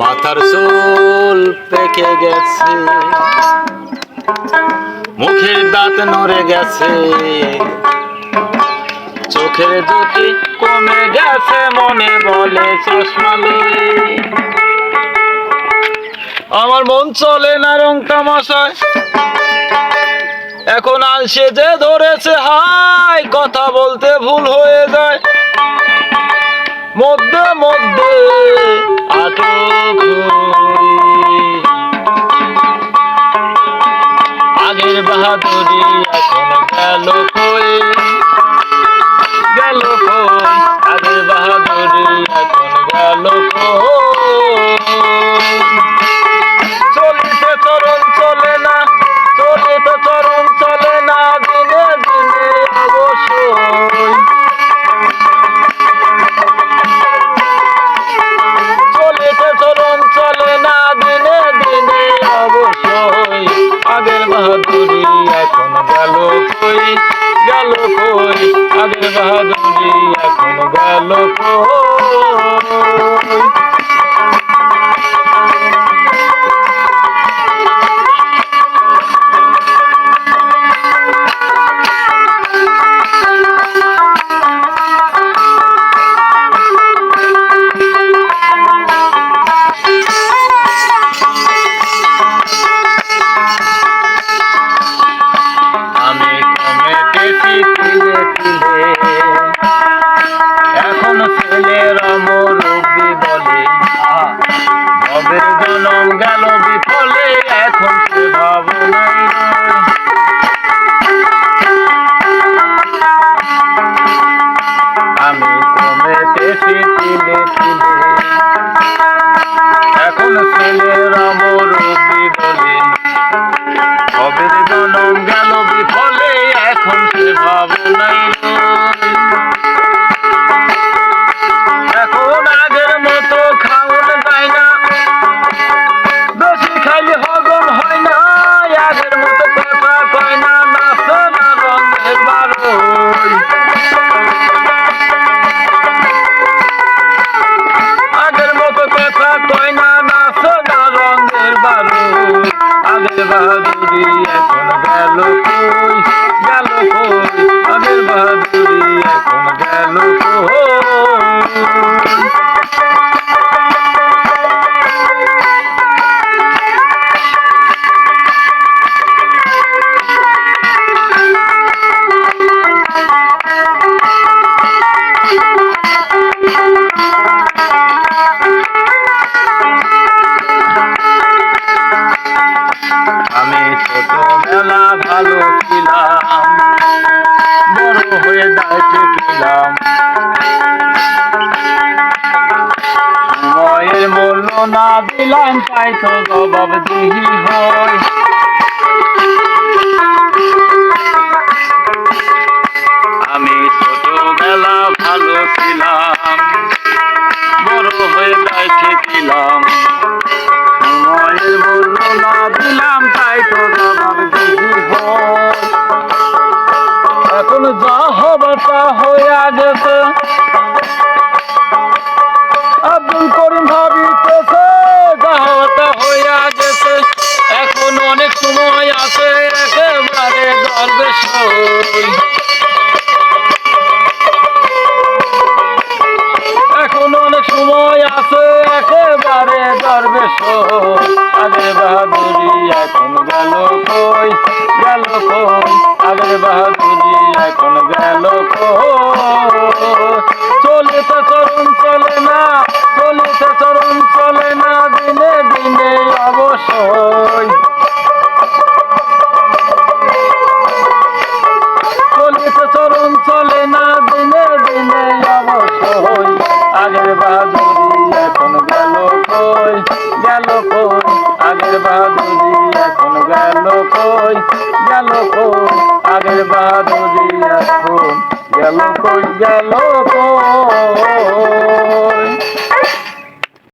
মাথার চুল পেকে গেছে। মুখের দাঁত নড়ে গেছে। চোখের দুটি কমে গেছে, মনে বলে চশমা আমার মন চলে না রং তামাশায়। এখন আলসে যে ধরেছে হাই কথা বলতে ভুল হয়ে যায়। মধ্যে মধ্যে আটক। আগের বাহাদুরি এখন গেল কই গেল কই আগের বাহাদুরি এখন গেল কই কই আগের জি এখন গেল কই? কবের জনম গেল বিফলে, এখন সে ভাবনাই আমি কমেটেছি তিলে তিলে এখন ছেলের মুরব্বি বলে কবের জনম গেল বিফলে, এখন সে ভাবনাই বাহাদুরি এখন গেল কই? ভালো ছিলাম, বড় হয়ে দায়িত্বে ছিলাম সময়ের মূল্য না দিলাম, তাই তো জবাব দিহি হয়। আমি ছোটবেলা ভালো ছিলাম, বড় হয়ে দায়িত্বে ছিলাম সময়ের মূল্য না দিলাম, তাই তো এখন যা হবে তা হইয়া গেছে আব্দুল করিম ভাবিতেছে যা হবে তা হইয়া গেছে এখন অনেক সময় আছে, একেবারে দরবেশ। এখন অনেক সময় আছে, একেবারে দরবেশ। আগের বাহাদুরি এখন গেল কই গেল কই আগের বাহাদুরি এখন গেল চলিতে চরণ চলে না চরণ চলে না, দিনে দিনে অবশ্যই। চলিতে চরণ চলে না, দিনে দিনে অবশ্যই। আগের বাহাদুরি এখন গেল কই? গেল কই? আগের বাহাদুরি এখন গেল কই? গেল কই? আগের বাহাদুরি গেল কই গেল কই